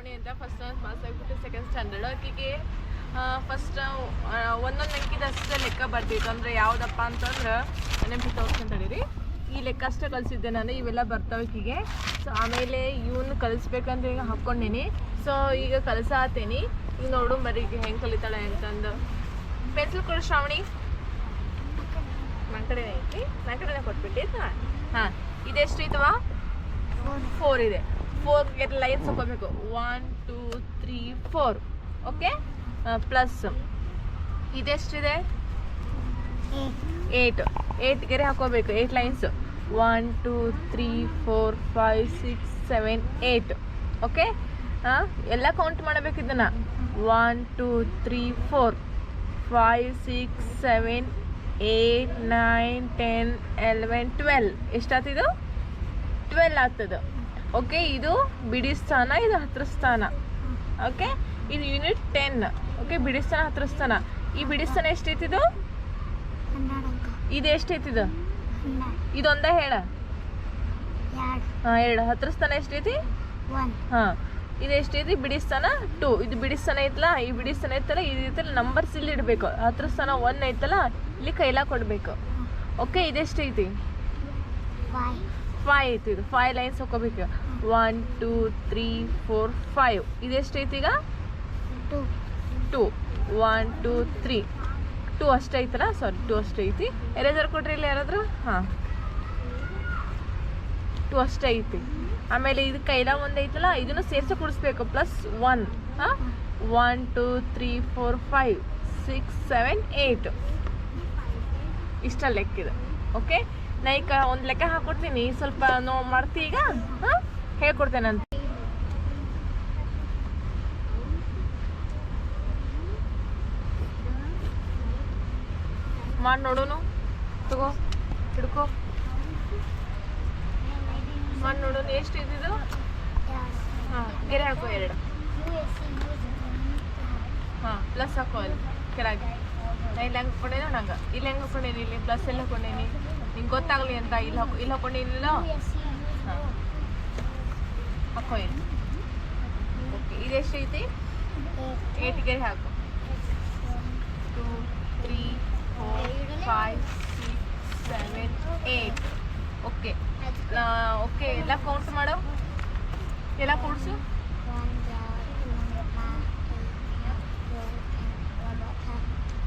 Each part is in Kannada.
ಶ್ರಾವಣಿ ಅಂತ ಫಸ್ಟ್ ಪಾಸ್ ಆಗಿಬಿಟ್ಟು ಸೆಕೆಂಡ್ ಸ್ಟ್ಯಾಂಡರ್ಡ್ ಆಕೆಗೆ ಫಸ್ಟ್ ಒಂದೊಂದು ಅಂಕಿದ ಅಷ್ಟೇ ಲೆಕ್ಕ ಬರ್ತಿತ್ತು. ಅಂದ್ರೆ ಯಾವುದಪ್ಪ ಅಂತಂದ್ರೆ ನೆನಪಿ ತೋರಿಸ್ಕೊಂತ ತಡೀರಿ. ಈ ಲೆಕ್ಕ ಅಷ್ಟೇ ಕಲಿಸಿದ್ದೆ ನಾನು, ಇವೆಲ್ಲ ಬರ್ತಾವೆ ಈಕಿಗೆ ಸೊ ಆಮೇಲೆ ಇವನು ಕಲಿಸ್ಬೇಕಂದ್ರೆ ಈಗ ಹಾಕ್ಕೊಂಡೀನಿ. ಸೊ ಈಗ ಕಲಿಸಾತೀನಿ ಈಗ ನೋಡು ಮರಿ ಈಗ ಹೆಂಗೆ ಕಲಿತಾಳೆ ಅಂತಂದು. ಪೆನ್ಸಿಲ್ ಕೊಡು ಶ್ರಾವಣಿ. ನನ್ನ ಕಡೆನೇ ಐತಿ. ನನ್ನ ಕಡೆನೇ ಕೊಟ್ಬಿಟ್ಟಿದ್ದ ಹಾಂ, ಇದೆಷ್ಟು ಇದ್ವಾ ಫೋರ್ ಇದೆ. ಫೋರ್ ಲೈನ್ಸ್ ಹಾಕೋಬೇಕು one two three four okay plus ಇದೆಷ್ಟಿದೆ eight eight ಗೆರೆ ಹಾಕೋಬೇಕು eight lines one two three four five six seven eight okay ಎಲ್ಲ ಕೌಂಟ್ ಮಾಡಬೇಕು ಇದನ್ನು. One two three four five six seven eight nine ten eleven twelve ಎಷ್ಟಾತಿದು twelve ಆಗ್ತದೆ ಓಕೆ, ಇದು ಬಿಡಿ ಸ್ಥಾನ, ಇದು ಹತ್ರ ಸ್ಥಾನ. ಓಕೆ, ಇದು ಯೂನಿಟ್ ಟೆನ್ ಓಕೆ, ಬಿಡಿ ಸ್ಥಾನ, ಹತ್ರ ಸ್ಥಾನ. ಈ ಬಿಡಿ ಸ್ಥಾನ ಎಷ್ಟೈತಿದು? ಇದು ಎಷ್ಟೈತಿದು? ಇದೊಂದ ಹೇಳ. ಹಾಂ ಎರಡು ಹತ್ರ ಸ್ಥಾನ ಎಷ್ಟೈತಿ? ಹಾಂ, ಇದು ಎಷ್ಟೈತಿ? ಬಿಡಿ ಸ್ಥಾನ ಟು ಇದು ಬಿಡಿ ಸ್ಥಾನ ಐತಲ್ಲ, ಈ ಬಿಡಿ ಸ್ಥಾನ ಐತಲ್ಲ, ಇದು ಐತಲ್ಲ ನಂಬರ್ಸ್ ಇಲ್ಲಿ ಇಡಬೇಕು. ಹತ್ರ ಸ್ಥಾನ ಒನ್ ಐತಲ್ಲ, ಇಲ್ಲಿ ಕೈಲ ಕೊಡಬೇಕು. ಓಕೆ ಇದೆಷ್ಟೈತಿ ಫೈವ್ ಐತಿ ಇದು. Five lines ಹೋಗ್ಕೋಬೇಕು one two three four five ಇದೆಷ್ಟೈತಿ ಈಗ? Two one two three two ಅಷ್ಟೇ ಐತಲ್ಲ? ಸಾರಿ ಟೂ ಅಷ್ಟೇ ಐತಿ. ಎರೇಸರ್ ಕೊಟ್ರಿ ಇಲ್ಲ ಯಾರಾದರೂ? ಹಾಂ. ಟೂ ಅಷ್ಟೇ ಐತಿ. ಆಮೇಲೆ ಇದು ಕೈಲ ಒಂದು ಐತಲ್ಲ? ಇದನ್ನು ಸೇರಿಸಿ ಕುಡಿಸ್ಬೇಕು. ಪ್ಲಸ್ ಒನ್ ಹಾಂ? One two three four five six seven eight ಇಷ್ಟ ಲೆಕ್ಕಿದೆ ಓಕೆ ನಾ ಈಗ ಒಂದು ಲೆಕ್ಕ ಹಾಕೊಡ್ತೀನಿ. ಸ್ವಲ್ಪ ನೋ ಮಾಡ್ತಿ ಈಗ? ಹಾಂ? ಹೇಳ್ಕೊಡ್ತೇನೆ ಅಂತ. ಮಾಡಿ ನೋಡೋನು? ತಗೋ, ಹಿಡ್ಕೋ. ಮಾಡಿ ನೋಡೋನು ಎಷ್ಟು ಇದ್ದಿದ್ದು? ಹಾಂ, ಗೆರೆ ಹಾಕೋ ಎರಡು. ಹಾಂ ಪ್ಲಸ್ ಹಾಕೋ ಅಲ್ಲಿ ಕೆಳಗೆ. ನಾ ಇಲ್ಲಿ ಹೆಂಗೆ ಹಾಕೊಂಡೇನೋ ನಂಗೆ. ಇಲ್ಲಿ ಹೆಂಗೆ ಹಾಕೊಂಡೇನಿ, ಇಲ್ಲಿ ಪ್ಲಸ್ ಎಲ್ಲ ಹಾಕೊಂಡೇನಿ. ನಿಂಗೆ ಗೊತ್ತಾಗಲಿ ಅಂತ ಇಲ್ಲಿ ಹಾಕು ಇಲ್ಲಿ ಹಾಕೊಂಡೇನಿಲ್ಲ ಹಾಂ. ಹಾಕೋ ಇಲ್ಲಿ ಓಕೆ ಇದೆಷ್ಟು ಐತಿ? ಏಟ್ ಗೆರೆ ಹಾಕು. Two, three, four, five, six, seven, eight. Okay. Okay, ಎಲ್ಲ ಕೌಂಟ್ ಮಾಡು. ಎಲ್ಲ ಕೂಡ್ಸು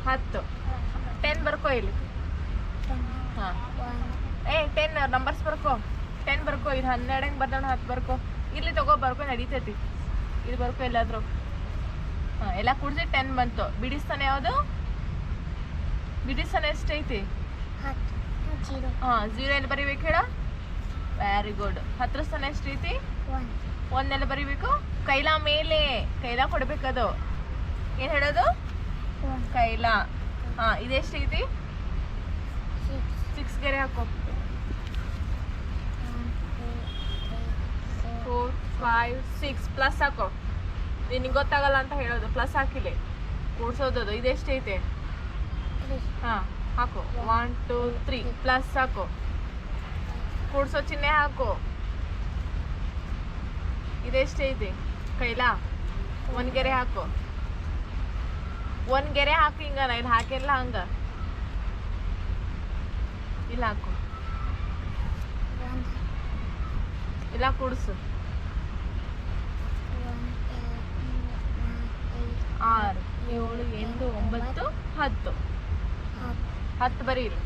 ಹತ್ತು. ಟೆನ್ ಬರ್ಕೋ ಇಲ್ಲಿ. ಹಾಂ. ಏ ಟೆನ್ ನಂಬರ್ಸ್ ಬರ್ಕೋ. ಟೆನ್ ಬರ್ಕೋ ಇದು ಹನ್ನೆರಡು ಹೆಂಗೆ ಬರ್ದೋಣ ಹತ್ತು ಬರ್ಕೋ. ಇಲ್ಲಿ ತಗೋ ಬರ್ಕೋ ನಡೀತೈತಿ. ಇದು ಬರ್ಕೋ ಎಲ್ಲಾದರೂ. ಹಾಂ ಎಲ್ಲ ಕೂಡಿಸಿ ಟೆನ್ ಬಂತು. ಬಿಡಿಸ್ತಾನೆ ಯಾವುದು? ಬಿಡಿಸ್ತಾನೆ ಎಷ್ಟೈತಿ? ಹಾಂ ಜೀರೋ ಎಲ್ಲಿ ಬರಿಬೇಕು ಹೇಳ? ವೆರಿ ಗುಡ್ ಹತ್ರ ಸ್ಥಾನ ಎಷ್ಟೈತಿ ಒಂದೆಲ್ಲ ಬರಿಬೇಕು? ಕೈಲ ಮೇಲೆ. ಕೈಲಾ ಕೊಡ್ಬೇಕದು. ಏನು ಹೇಳೋದು? ಕೈಲಾ. ಹಾಂ ಇದೆಷ್ಟೈತಿ ಸಿಕ್ಸ್ ಗೆರೆ ಹಾಕೋ ಫೋರ್ ಫೈವ್ ಸಿಕ್ಸ್ ಪ್ಲಸ್ ಹಾಕೋ. ನಿನಗೆ ಗೊತ್ತಾಗಲ್ಲ ಅಂತ ಹೇಳೋದು. ಪ್ಲಸ್ ಹಾಕಿಲಿ. ಕೂಡ್ಸೋದದು. ಇದೆಷ್ಟೈತೆ ಹಾಂ, ಹಾಕು. ಒನ್ ಟೂ ತ್ರೀ ಪ್ಲಸ್ ಹಾಕು. ಕೂಡ್ಸೋ ಚಿಹ್ನೆ ಹಾಕು. ಇದೆಷ್ಟೈತೆ ಕೈಲಾ? ಒಂದು ಗೆರೆ ಹಾಕು. ಒಂದು ಗೆರೆ ಹಾಕು ಹಿಂಗ ನಾ ಇಲ್ಲಿ ಹಾಕಿಲ್ಲ ಹಂಗ. ಇಲ್ಲ ಹಾಕು. ಇಲ್ಲ ಕೂಡ್ಸು. ಆರು ಏಳು ಎಂಟು ಒಂಬತ್ತು ಹತ್ತು. ಹತ್ತು ಬರೀರಿ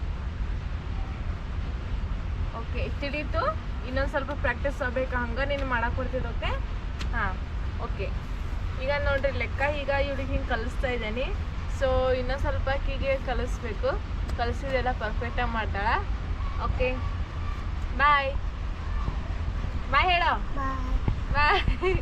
ಓಕೆ ತಿಳಿತು. ಇನ್ನೊಂದು ಸ್ವಲ್ಪ ಪ್ರಾಕ್ಟೀಸ್ ಆಗ್ಬೇಕು ಹಂಗೆ ನೀನು ಮಾಡಕ್ಕೆ ಕೊಡ್ತಿದ್ದು ಓಕೆ ಹಾಂ ಓಕೆ ಈಗ ನೋಡ್ರಿ ಲೆಕ್ಕ ಈಗ ಇವ್ರಿಗೆ ಹಿಂಗೆ ಕಲಿಸ್ತಾ ಇದ್ದೀನಿ. ಸೊ ಇನ್ನೊಂದು ಸ್ವಲ್ಪ ಹೀಗೆ ಕಲಿಸ್ಬೇಕು. ಕಲಿಸಿದೆಲ್ಲ ಪರ್ಫೆಕ್ಟಾಗಿ ಮಾಡ್ತಾಳ ಓಕೆ ಬಾಯ್ ಬಾಯ್ ಹೇಳೋ. ಬಾಯ್